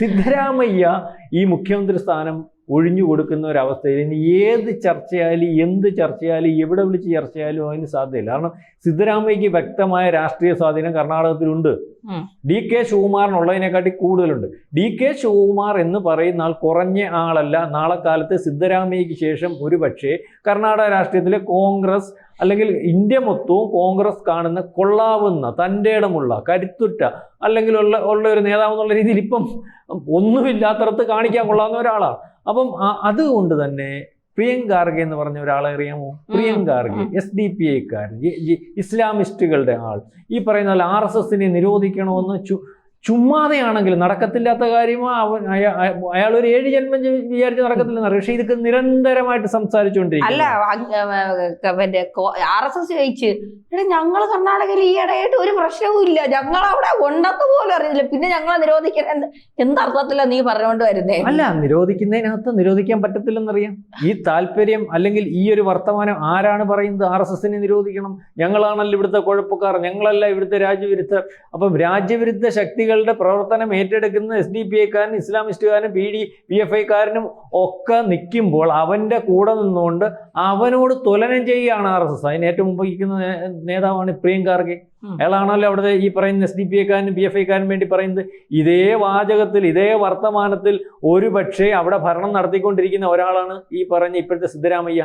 സിദ്ധരാമയ്യ ഈ മുഖ്യമന്ത്രി സ്ഥാനം ഒഴിഞ്ഞു കൊടുക്കുന്ന ഒരവസ്ഥയിൽ ഇനി ഏത് ചർച്ചയായാലും എന്ത് ചർച്ചയായാലും എവിടെ വിളിച്ച് ചർച്ചയായാലും അതിന് സാധ്യതയില്ല. കാരണം സിദ്ധരാമയ്യക്ക് വ്യക്തമായ രാഷ്ട്രീയ സ്വാധീനം കർണാടകത്തിലുണ്ട്. ഡി കെ ശിവകുമാറിനുള്ളതിനെക്കാട്ടി കൂടുതലുണ്ട്. ഡി കെ ശിവകുമാർ എന്ന് പറയുന്ന ആൾ കുറഞ്ഞ ആളല്ല. നാളെ കാലത്ത് സിദ്ധരാമയ്യക്ക് ശേഷം ഒരു പക്ഷേ കർണാടക രാഷ്ട്രീയത്തിലെ കോൺഗ്രസ് അല്ലെങ്കിൽ ഇന്ത്യ മൊത്തവും കോൺഗ്രസ് കാണുന്ന കൊള്ളാവുന്ന തന്റെ ഇടമുള്ള കരുത്തുറ്റ അല്ലെങ്കിൽ ഉള്ള ഉള്ള ഒരു നേതാവ് എന്നുള്ള രീതിയിൽ ഇപ്പം ഒന്നുമില്ലാത്തടത്ത് കാണിക്കാൻ കൊള്ളാവുന്ന ഒരാളാണ്. അപ്പം അതുകൊണ്ട് തന്നെ പ്രിയങ്കാർഗെ എന്ന് പറഞ്ഞ ഒരാളെ അറിയാമോ? പ്രിയങ്കാർഗെ. എസ് ഡി പി ഐക്കാരൻ ഇസ്ലാമിസ്റ്റുകളുടെ ആൾ. ഈ പറയുന്ന ആർ എസ് എസിനെ നിരോധിക്കണമെന്ന് ചു ചുമ്മാതെയാണെങ്കിൽ നടക്കത്തില്ലാത്ത കാര്യമാണ് അവൻ അയ- അയ- അയാൾ ഒരു ഏഴ് ജന്മം വിചാരിച്ച് നടക്കത്തില്ല പക്ഷെ ഇതൊക്കെ നിരന്തരമായിട്ട് സംസാരിച്ചുകൊണ്ടിരിക്കും അല്ല ആർ എസ് എസ് ചോദിച്ച് എടാ ഞങ്ങൾ കർണാടകയിൽ ഈ ഇടയായിട്ട് ഒരു പ്രശ്നവും ഇല്ല. ഞങ്ങൾ അവിടെ ഉണ്ടെന്ന് പോലും അറിയില്ല പിന്നെ ഞങ്ങളെ നിരോധിക്കുന്ന എന്ത് എന്തർത്ഥത്തിലാ നീ പറഞ്ഞുകൊണ്ട് വരുന്നേ? അല്ല നിരോധിക്കുന്നതിനകത്ത് നിരോധിക്കാൻ പറ്റത്തില്ലെന്നറിയാം. ഈ താല്പര്യം അല്ലെങ്കിൽ ഈ ഒരു വർത്തമാനം ആരാണ് പറയുന്നത്? ആർ എസ് എസിനെ നിരോധിക്കണം. ഞങ്ങളാണല്ലോ ഇവിടുത്തെ കുഴപ്പക്കാർ. ഞങ്ങളല്ല ഇവിടുത്തെ രാജ്യവിരുദ്ധർ. അപ്പം രാജ്യവിരുദ്ധ ശക്തികളുടെ പ്രവർത്തനം ഏറ്റെടുക്കുന്ന എസ് ഡി പി ഐക്കാരനും ഇസ്ലാമിസ്റ്റുകാരനും പി ഡി പി എഫ് ഐക്കാരനും ഒക്കെ നിൽക്കുമ്പോൾ അവന്റെ കൂടെ നിന്നുകൊണ്ട് അവനോട് തുലനം ചെയ്യുകയാണ് ആർ എസ് എസ്. അതിന് ഏറ്റവും മുമ്പ് നേതാവാണ് പ്രിയം ഖാർഗെ. അയാളാണല്ലോ അവിടുത്തെ ഈ പറയുന്ന എസ് ഡി പി എക്കാരനും പി എഫ് ഐക്കാരനും വേണ്ടി പറയുന്നത്. ഇതേ വാചകത്തിൽ ഇതേ വർത്തമാനത്തിൽ ഒരു പക്ഷേ അവിടെ ഭരണം നടത്തിക്കൊണ്ടിരിക്കുന്ന ഒരാളാണ് ഈ പറഞ്ഞ ഇപ്പോഴത്തെ സിദ്ധരാമയ്യ.